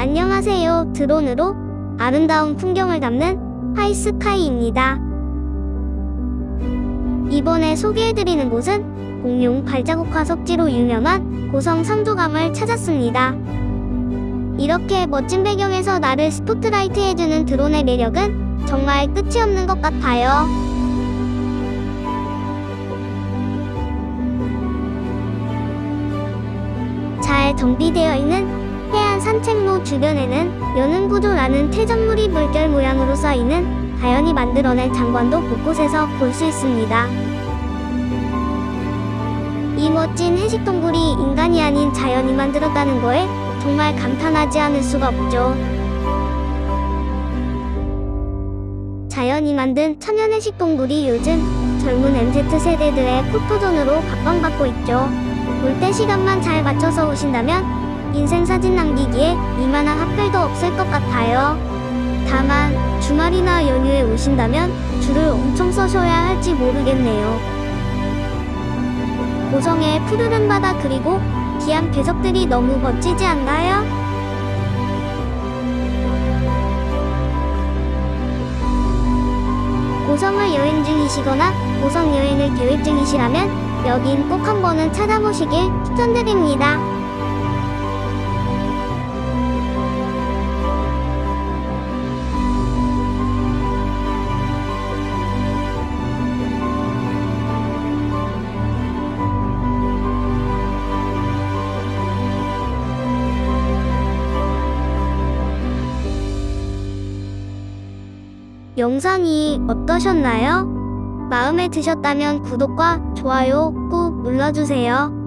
안녕하세요. 드론으로 아름다운 풍경을 담는 하이스카이입니다. 이번에 소개해드리는 곳은 공룡 발자국 화석지로 유명한 고성 상조감을 찾았습니다. 이렇게 멋진 배경에서 나를 스포트라이트 해주는 드론의 매력은 정말 끝이 없는 것 같아요. 잘 정비되어 있는 해안 산책로 주변에는 연흥구조라는 퇴적물이 물결 모양으로 쌓이는 자연이 만들어낸 장관도 곳곳에서 볼 수 있습니다. 이 멋진 해식 동굴이 인간이 아닌 자연이 만들었다는 거에 정말 감탄하지 않을 수가 없죠. 자연이 만든 천연 해식 동굴이 요즘 젊은 MZ 세대들의 포토존으로 각광받고 있죠. 올 때 시간만 잘 맞춰서 오신다면 인생 사진 남기기에 이만한 핫플도 없을 것 같아요. 다만 주말이나 연휴에 오신다면 줄을 엄청 서셔야 할지 모르겠네요. 고성의 푸르른 바다 그리고 기암 배석들이 너무 멋지지 않나요? 고성을 여행 중이시거나 고성 여행을 계획 중이시라면 여긴 꼭 한 번은 찾아보시길 추천드립니다. 영상이 어떠셨나요? 마음에 드셨다면 구독과 좋아요 꾹 눌러주세요.